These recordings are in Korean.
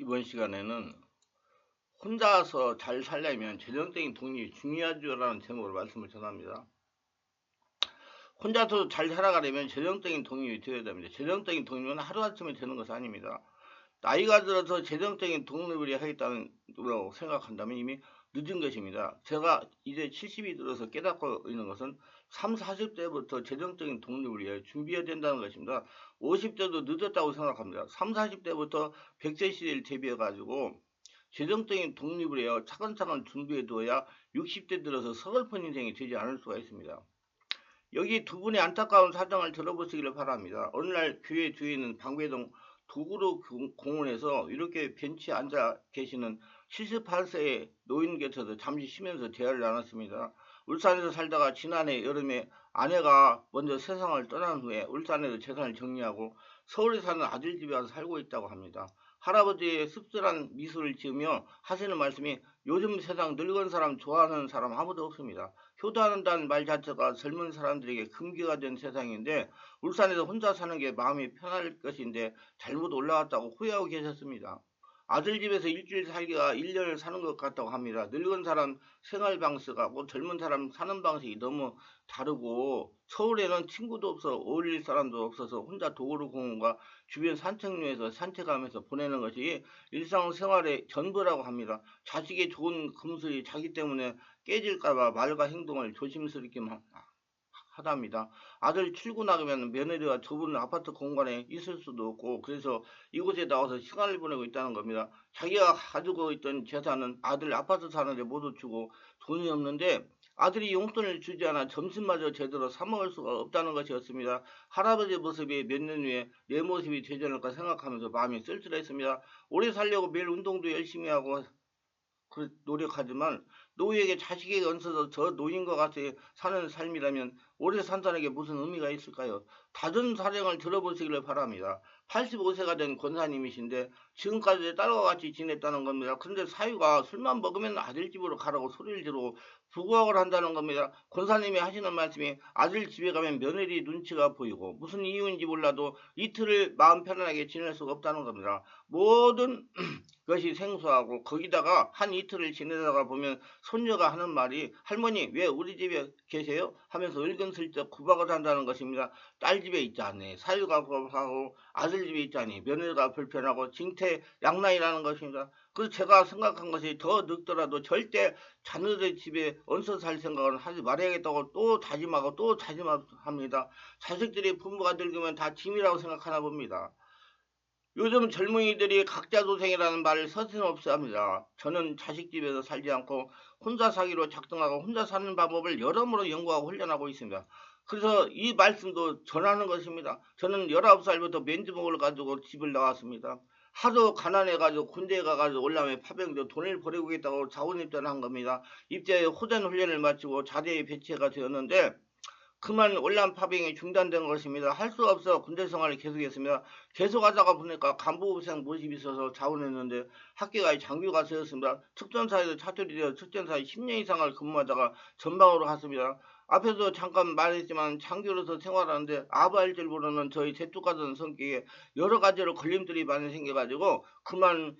이번 시간에는 혼자서 잘 살려면 재정적인 독립이 중요하죠라는 제목으로 말씀을 전합니다. 혼자서 잘 살아가려면 재정적인 독립이 되어야 됩니다. 재정적인 독립은 하루아침에 되는 것이 아닙니다. 나이가 들어서 재정적인 독립을 하겠다는 생각한다면 이미 늦은 것입니다. 제가 이제 70이 들어서 깨닫고 있는 것은 3, 40대부터 재정적인 독립을 위해 준비해야 된다는 것입니다. 50대도 늦었다고 생각합니다. 3, 40대부터 100세 시대를 대비해 가지고 재정적인 독립을 해야 차근차근 준비해 두어야 60대 들어서 서글픈 인생이 되지 않을 수가 있습니다. 여기 두 분의 안타까운 사정을 들어보시기를 바랍니다. 어느 날 교회 뒤에 있는 방배동 도구로 공원에서 이렇게 벤치에 앉아 계시는 78세의 노인 곁에서 잠시 쉬면서 대화를 나눴습니다. 울산에서 살다가 지난해 여름에 아내가 먼저 세상을 떠난 후에 울산에서 재산을 정리하고 서울에 사는 아들 집에 와서 살고 있다고 합니다. 할아버지의 씁쓸한 미소를 지으며 하시는 말씀이 요즘 세상 늙은 사람 좋아하는 사람 아무도 없습니다. 효도한다는 말 자체가 젊은 사람들에게 금기가 된 세상인데 울산에서 혼자 사는 게 마음이 편할 것인데 잘못 올라왔다고 후회하고 계셨습니다. 아들 집에서 일주일 살기가 1년을 사는 것 같다고 합니다. 늙은 사람 생활 방식하고 젊은 사람 사는 방식이 너무 다르고 서울에는 친구도 없어 어울릴 사람도 없어서 혼자 도로 공원과 주변 산책로에서 산책하면서 보내는 것이 일상생활의 전부라고 합니다. 자식의 좋은 금슬이 자기 때문에 깨질까봐 말과 행동을 조심스럽게만 하답니다. 아들 출근하면 며느리와 좁은 아파트 공간에 있을 수도 없고 그래서 이곳에 나와서 시간을 보내고 있다는 겁니다. 자기가 가지고 있던 재산은 아들 아파트 사는데 모두 주고 돈이 없는데 아들이 용돈을 주지 않아 점심마저 제대로 사 먹을 수가 없다는 것이었습니다. 할아버지 모습이 몇 년 후에 내 모습이 되지 않을까 생각하면서 마음이 쓸쓸했습니다. 오래 살려고 매일 운동도 열심히 하고 그 노력하지만 노후에게 자식에게 얹어서 저 노인과 같이 사는 삶이라면 오래 산 사람에게 무슨 의미가 있을까요? 다른 사령을 들어보시기를 바랍니다. 85세가 된 권사님이신데 지금까지 딸과 같이 지냈다는 겁니다. 그런데 사유가 술만 먹으면 아들 집으로 가라고 소리를 지르고 부고학을 한다는 겁니다. 권사님이 하시는 말씀이 아들 집에 가면 며느리 눈치가 보이고 무슨 이유인지 몰라도 이틀을 마음 편안하게 지낼 수가 없다는 겁니다. 모든 것이 생소하고 거기다가 한 이틀을 지내다가 보면 손녀가 하는 말이 할머니 왜 우리 집에 계세요? 하면서 은근슬쩍 구박을 한다는 것입니다. 딸 집에 않네. 사유가 구박하고 아들 집에 있지 않니. 며느리가 불편하고 징태 양나이라는 것입니다. 그래서 제가 생각한 것이 더 늙더라도 절대 자녀들 집에 얹어 살 생각을 하지 말아야겠다고 또 다짐하고 또 다짐합니다. 자식들이 부모가 늙으면 다 짐이라고 생각하나 봅니다. 요즘 젊은이들이 각자 도생이라는 말을 서슴없이 합니다. 저는 자식 집에서 살지 않고 혼자 사기로 작정하고 혼자 사는 방법을 여러모로 연구하고 훈련하고 있습니다. 그래서 이 말씀도 전하는 것입니다. 저는 19살부터 맨주먹을 가지고 집을 나왔습니다. 하도 가난해가지고 군대에 가가지고 올라면 파병도 돈을 버리고 있다고 자원 입단한 겁니다. 입대에 호전 훈련을 마치고 자대에 배치가 되었는데 그만 올란 파병이 중단된 것입니다. 할 수 없어 군대 생활을 계속했습니다. 계속하다가 보니까 간부생 모집이 있어서 자원했는데 학교가 장교가 되었습니다. 특전사에서 차출이 되어 특전사에 10년 이상을 근무하다가 전방으로 갔습니다. 앞에서 잠깐 말했지만 장교로서 생활하는데 아부할 줄 모르는 저희 제뚝가던 성격에 여러 가지로 걸림돌이 많이 생겨가지고 그만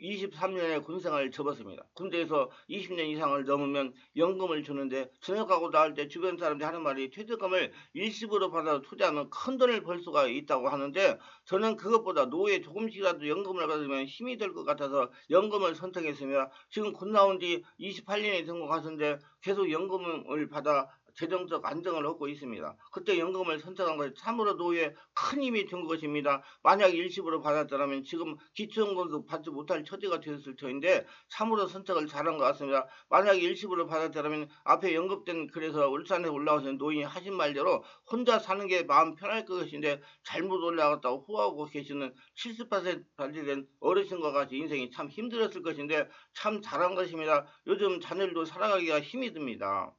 23년의 군생활을 접었습니다. 군대에서 20년 이상을 넘으면 연금을 주는데 전역하고 나올 때 주변 사람들이 하는 말이 퇴직금을 일시불로 받아서 투자하면 큰 돈을 벌 수가 있다고 하는데 저는 그것보다 노후에 조금씩이라도 연금을 받으면 힘이 될 것 같아서 연금을 선택했습니다. 지금 군 나온 지 28년이 된 것 같은데 계속 연금을 받아 재정적 안정을 얻고 있습니다. 그때 연금을 선택한 것이 참으로 노후에 큰 힘이 된 것입니다. 만약 일시불로 받았더라면 지금 기초연금도 받지 못할 처지가 되었을 터인데 참으로 선택을 잘한 것 같습니다. 만약 일시불로 받았더라면 앞에 연급된 그래서 울산에 올라오신 노인이 하신 말대로 혼자 사는 게 마음 편할 것인데 잘못 올라갔다고 후회하고 계시는 70% 발리된 어르신과 같이 인생이 참 힘들었을 것인데 참 잘한 것입니다. 요즘 자녀들도 살아가기가 힘이 듭니다.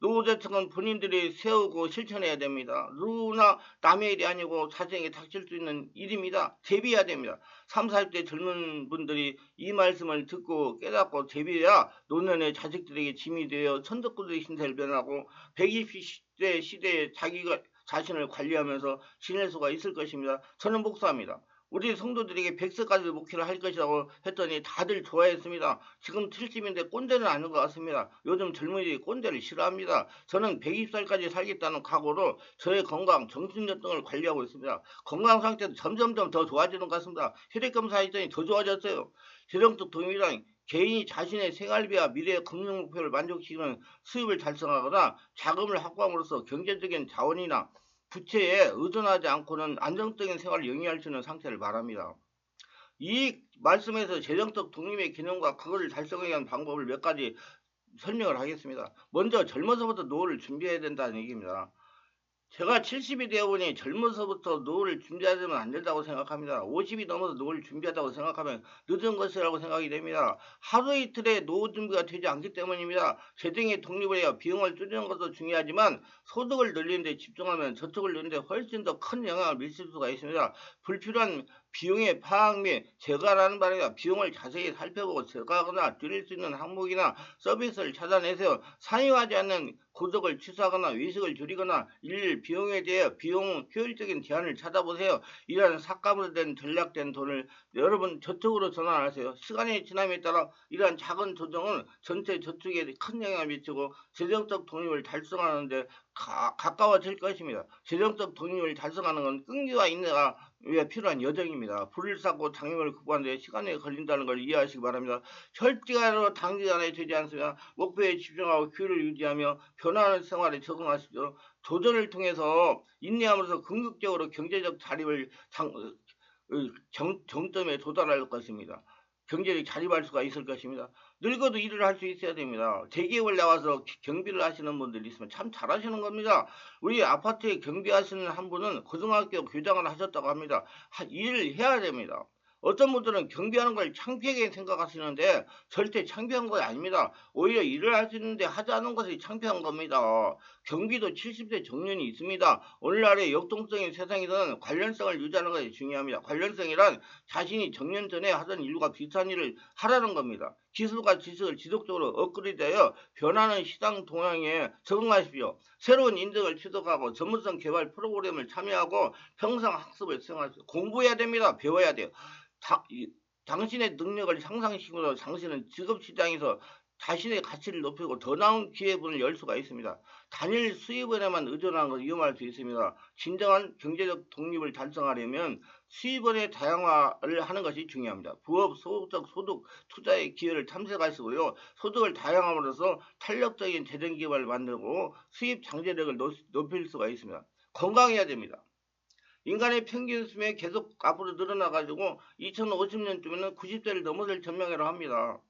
노후대책은 본인들이 세우고 실천해야 됩니다. 누구나 남의 일이 아니고 자생에 닥칠 수 있는 일입니다. 대비해야 됩니다. 3, 40대 젊은 분들이 이 말씀을 듣고 깨닫고 대비해야 노년의 자식들에게 짐이 되어 천덕구들의 신세를 변하고 120대 시대에 자기가 자신을 관리하면서 지낼 수가 있을 것입니다. 저는 목사입니다. 우리 성도들에게 100세까지 목회를 할 것이라고 했더니 다들 좋아했습니다. 지금 70인데 꼰대는 아닌 것 같습니다. 요즘 젊은이들이 꼰대를 싫어합니다. 저는 120살까지 살겠다는 각오로 저의 건강, 정신력 등을 관리하고 있습니다. 건강 상태도 점점점 더 좋아지는 것 같습니다. 혈액검사 했더니 더 좋아졌어요. 재정적 동의랑 개인이 자신의 생활비와 미래의 금융 목표를 만족시키는 수입을 달성하거나 자금을 확보함으로써 경제적인 자원이나 부채에 의존하지 않고는 안정적인 생활을 영위할 수 있는 상태를 말합니다. 이 말씀에서 재정적 독립의 기능과 그것을 달성하기 위한 방법을 몇 가지 설명을 하겠습니다. 먼저 젊어서부터 노후를 준비해야 된다는 얘기입니다. 제가 70이 되어 보니 젊어서부터 노후를 준비하면 안 된다고 생각합니다. 50이 넘어서 노후를 준비하다고 생각하면 늦은 것이라고 생각이 됩니다. 하루 이틀에 노후 준비가 되지 않기 때문입니다. 재정의 독립을 해야 비용을 줄이는 것도 중요하지만 소득을 늘리는 데 집중하면 저축을 늘리는 데 훨씬 더 큰 영향을 미칠 수가 있습니다. 불필요한 비용의 파악 및 제거라는 말이야 비용을 자세히 살펴보고 제거하거나 줄일 수 있는 항목이나 서비스를 찾아내세요. 상용하지 않는 고독을 취소하거나 외식을 줄이거나 일 비용에 대해 비용 효율적인 대안을 찾아보세요. 이러한 삭감으로 된 전략된 돈을 여러분 저축으로 전환하세요. 시간이 지남에 따라 이러한 작은 조정은 전체 저축에 큰 영향을 미치고 재정적 독립을 달성하는데 가, 가까워질 것입니다. 재정적 독립을 달성하는 건 끈기와 인내가 왜 필요한 여정입니다. 불을 쌓고 장애물을 극복하는 데 시간이 걸린다는 걸 이해하시기 바랍니다. 절대로 단기간에 되지 않습니다. 목표에 집중하고 규율을 유지하며 변화하는 생활에 적응하시죠. 도전을 통해서 인내하면서 긍정적으로 경제적 자립을 장, 어, 정, 정점에 도달할 것입니다. 경제를 자립할 수가 있을 것입니다. 늙어도 일을 할 수 있어야 됩니다. 대기업을 나와서 경비를 하시는 분들이 있으면 참 잘하시는 겁니다. 우리 아파트에 경비하시는 한 분은 고등학교 교장을 하셨다고 합니다. 일을 해야 됩니다. 어떤 분들은 경비하는 걸 창피하게 생각하시는데 절대 창피한 거 아닙니다. 오히려 일을 있는데 하지 않은 것이 창피한 겁니다. 경비도 70대 정년이 있습니다. 오늘날의 역동적인 세상에서는 관련성을 유지하는 것이 중요합니다. 관련성이란 자신이 정년 전에 하던 일과 비슷한 일을 하라는 겁니다. 기술과 지식을 지속적으로 업그레이드하여 변하는 시장 동향에 적응하십시오. 새로운 인증을 취득하고 전문성 개발 프로그램을 참여하고 평생 학습을 수행하십시오. 공부해야 됩니다. 배워야 돼요. 다, 이, 당신의 능력을 상상시키면서 당신은 직업시장에서 자신의 가치를 높이고 더 나은 기회문을 열 수가 있습니다. 단일 수입원에만 의존하는 건 위험할 수 있습니다. 진정한 경제적 독립을 달성하려면 수입원의 다양화를 하는 것이 중요합니다. 부업, 소득적 소득, 투자의 기회를 탐색하시고요. 소득을 다양함으로써 탄력적인 재정기반을 만들고 수입 장제력을 높일 수가 있습니다. 건강해야 됩니다. 인간의 평균 수명이 계속 앞으로 늘어나가지고 2050년쯤에는 90세를 넘어설 전망이라고 합니다.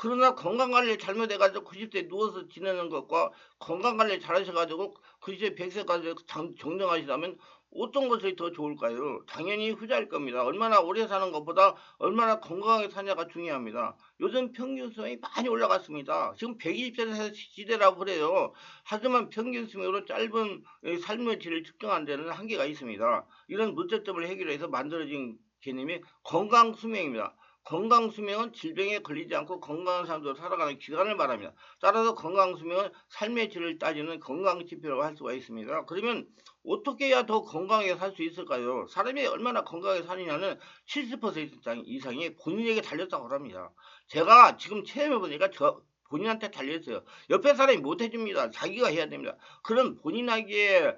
그러나 건강관리 잘못해가지고 90세 누워서 지내는 것과 건강관리 잘하셔가지고 90세 100세까지 정정하시다면 어떤 것이 더 좋을까요? 당연히 후자일 겁니다. 얼마나 오래 사는 것보다 얼마나 건강하게 사냐가 중요합니다. 요즘 평균 수명이 많이 올라갔습니다. 지금 120세 시대라고 그래요. 하지만 평균 수명으로 짧은 삶의 질을 측정한 데는 한계가 있습니다. 이런 문제점을 해결해서 만들어진 개념이 건강 수명입니다. 건강 수명은 질병에 걸리지 않고 건강한 삶으로 살아가는 기간을 말합니다. 따라서 건강 수명은 삶의 질을 따지는 건강 지표라고 할 수가 있습니다. 그러면 어떻게 해야 더 건강하게 살 수 있을까요? 사람이 얼마나 건강하게 사느냐는 70% 이상이 본인에게 달렸다고 합니다. 제가 지금 체험해 보니까 저 본인한테 달렸어요. 옆에 사람이 못 해줍니다. 자기가 해야 됩니다. 그럼 본인에게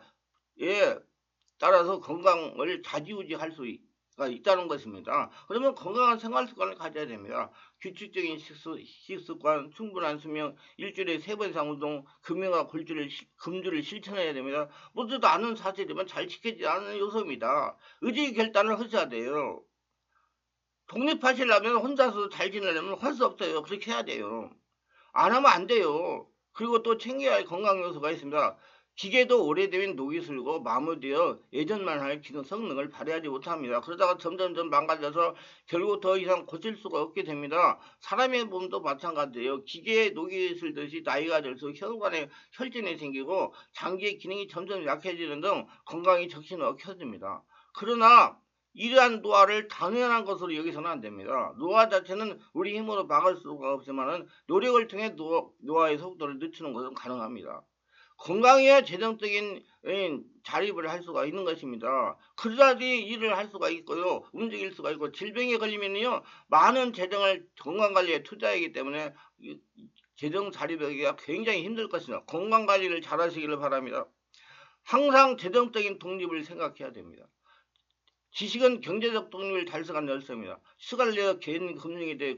예, 따라서 건강을 좌지우지할 수 있. 가 있다는 것입니다. 그러면 건강한 생활 습관을 가져야 됩니다. 규칙적인 식수, 식습관, 충분한 수명, 일주일에 세 번 이상 운동, 금융과 골주를, 금주를 실천해야 됩니다. 모두도 아는 사실이지만 잘 지키지 않는 요소입니다. 의지 결단을 하셔야 돼요. 독립하시려면 혼자서 잘 지내려면 할 수 없어요. 그렇게 해야 돼요. 안 하면 안 돼요. 그리고 또 챙겨야 할 건강 요소가 있습니다. 기계도 오래되면 녹이 슬고 마무되어 예전만 할 기능 성능을 발휘하지 못합니다. 그러다가 점점점 망가져서 결국 더 이상 고칠 수가 없게 됩니다. 사람의 몸도 마찬가지예요. 기계에 녹이 슬듯이 나이가 들수록 혈관에 혈전이 생기고 장기의 기능이 점점 약해지는 등 건강이 적신 억혀집니다. 그러나 이러한 노화를 당연한 것으로 여기서는 안 됩니다. 노화 자체는 우리 힘으로 막을 수가 없지만 노력을 통해 노, 노화의 속도를 늦추는 것은 가능합니다. 건강해야 재정적인 예, 자립을 할 수가 있는 것입니다. 그러다지 일을 할 수가 있고요. 움직일 수가 있고 질병에 걸리면요. 많은 재정을 건강관리에 투자하기 때문에 재정 자립하기가 굉장히 힘들 것입니다. 건강관리를 잘 하시기를 바랍니다. 항상 재정적인 독립을 생각해야 됩니다. 지식은 경제적 독립을 달성한 열쇠입니다. 시간을 내어 개인 금융에 대해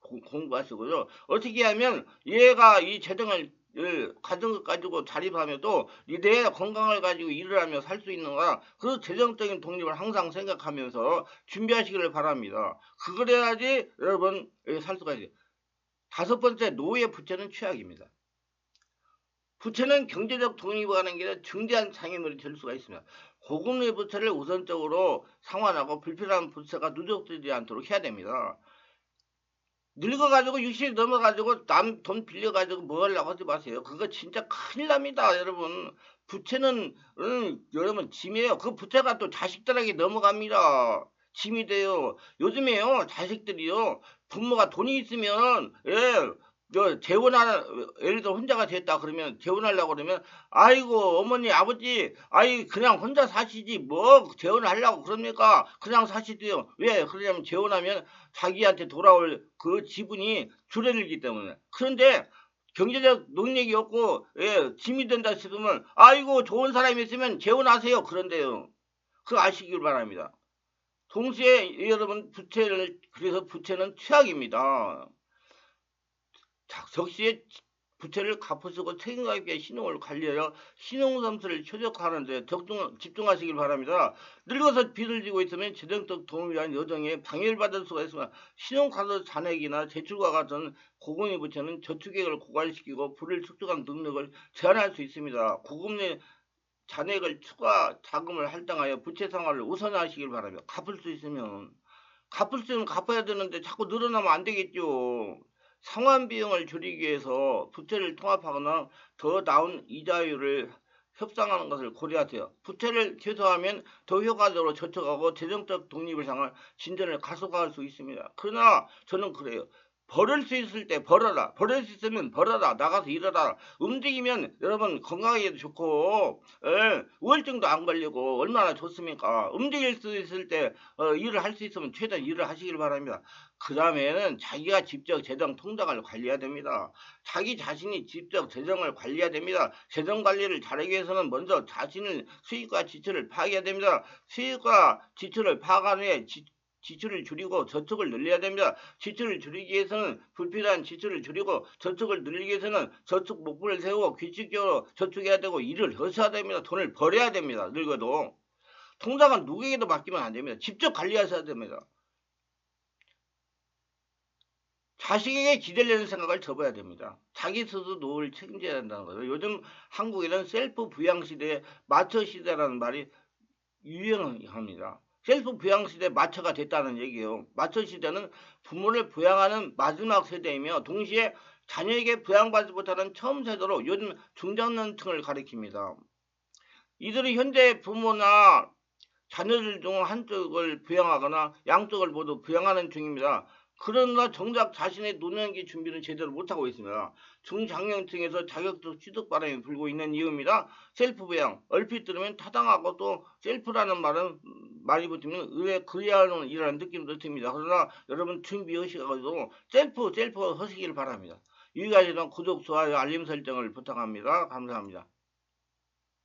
공부하시고요. 어떻게 하면 얘가 이 재정을 가진 것 가지고 자립하며도 내 건강을 가지고 일을 하며 살 수 있는가 그 재정적인 독립을 항상 생각하면서 준비하시기를 바랍니다. 그래야지 여러분 살 수가 있어요. 다섯 번째 노예 부채는 최악입니다. 부채는 경제적 독립을 하는 게 중대한 장애물이 될 수가 있습니다. 고금리 부채를 우선적으로 상환하고 불필요한 부채가 누적되지 않도록 해야 됩니다. 늙어가지고 60이 넘어가지고 남 돈 빌려가지고 뭐 하려고 하지 마세요. 그거 진짜 큰일 납니다, 여러분. 부채는, 음, 여러분, 짐이에요. 그 부채가 또 자식들에게 넘어갑니다. 짐이 돼요. 요즘에요, 자식들이요, 부모가 돈이 있으면, 예, 저 재혼하는 예를 들어 혼자가 됐다 그러면 재혼하려고 그러면 아이고 어머니 아버지 아이 그냥 혼자 사시지 뭐 재혼하려고 그럽니까? 그냥 사시대요. 왜? 그러냐면 재혼하면 자기한테 돌아올 그 지분이 줄어들기 때문에. 그런데 경제적 능력이 없고 예, 짐이 된다 싶으면 아이고 좋은 사람이 있으면 재혼하세요 그런데요. 그 아시길 바랍니다. 동시에 여러분 부채를 그래서 부채는 최악입니다 적시에 부채를 갚으시고 책임감 있게 신용을 관리하여 신용점수를 최적화하는데 적중, 집중하시길 바랍니다. 늙어서 빚을 지고 있으면 재정적 도움을 위한 여정에 방해를 받을 수가 있습니다. 신용카드 잔액이나 제출과 같은 고금리 부채는 저축액을 고갈시키고 불을 축적한 능력을 제한할 수 있습니다. 고금리 잔액을 추가 자금을 할당하여 부채 상환을 우선하시길 바랍니다. 갚을 수 있으면 갚을 수 있으면 갚아야 되는데 자꾸 늘어나면 안 되겠죠. 상환 비용을 줄이기 위해서 부채를 통합하거나 더 나은 이자율을 협상하는 것을 고려하세요. 부채를 최소화하면 더 효과적으로 저축하고 재정적 독립을 향한 진전을 가속화할 수 있습니다. 그러나 저는 그래요. 벌을 수 있을 때 벌어라. 벌을 수 있으면 벌어라. 나가서 일하라. 움직이면 여러분 건강에도 좋고 예, 우울증도 안 걸리고 얼마나 좋습니까? 움직일 수 있을 때 어, 일을 할 수 있으면 최대한 일을 하시길 바랍니다. 그 다음에는 자기가 직접 재정 통장을 관리해야 됩니다. 자기 자신이 직접 재정을 관리해야 됩니다. 재정 관리를 잘하기 위해서는 먼저 자신의 수익과 지출을 파악해야 됩니다. 수익과 지출을 파악한 후에 지, 지출을 줄이고 저축을 늘려야 됩니다. 지출을 줄이기 위해서는 불필요한 지출을 줄이고 저축을 늘리기 위해서는 저축 목표를 세우고 규칙적으로 저축해야 되고 일을 하셔야 됩니다. 돈을 벌어야 됩니다. 늙어도. 통장은 누구에게도 맡기면 안 됩니다. 직접 관리하셔야 됩니다. 자식에게 기대려는 생각을 접어야 됩니다. 자기 스스로 노후를 책임져야 한다는 거죠. 요즘 한국에는 셀프 부양 시대에 마처 시대라는 말이 유행합니다. 셀프 부양 시대 마처가 됐다는 얘기예요. 마처 시대는 부모를 부양하는 마지막 세대이며 동시에 자녀에게 부양받지 못하는 처음 세대로 요즘 중장년층을 가리킵니다. 이들이 현재 부모나 자녀들 중 한쪽을 부양하거나 양쪽을 모두 부양하는 중입니다. 그러나 정작 자신의 노년기 준비는 제대로 못하고 있습니다. 중장년층에서 자격적 취득 바람이 불고 있는 이유입니다. 셀프 부양, 얼핏 들으면 타당하고 또 셀프라는 말은 말이 붙으면 의외 그리하는 이라는 느낌도 듭니다. 그러나 여러분 준비하시고 셀프 셀프 하시길 바랍니다. 여기까지는 구독, 좋아요, 알림 설정을 부탁합니다. 감사합니다.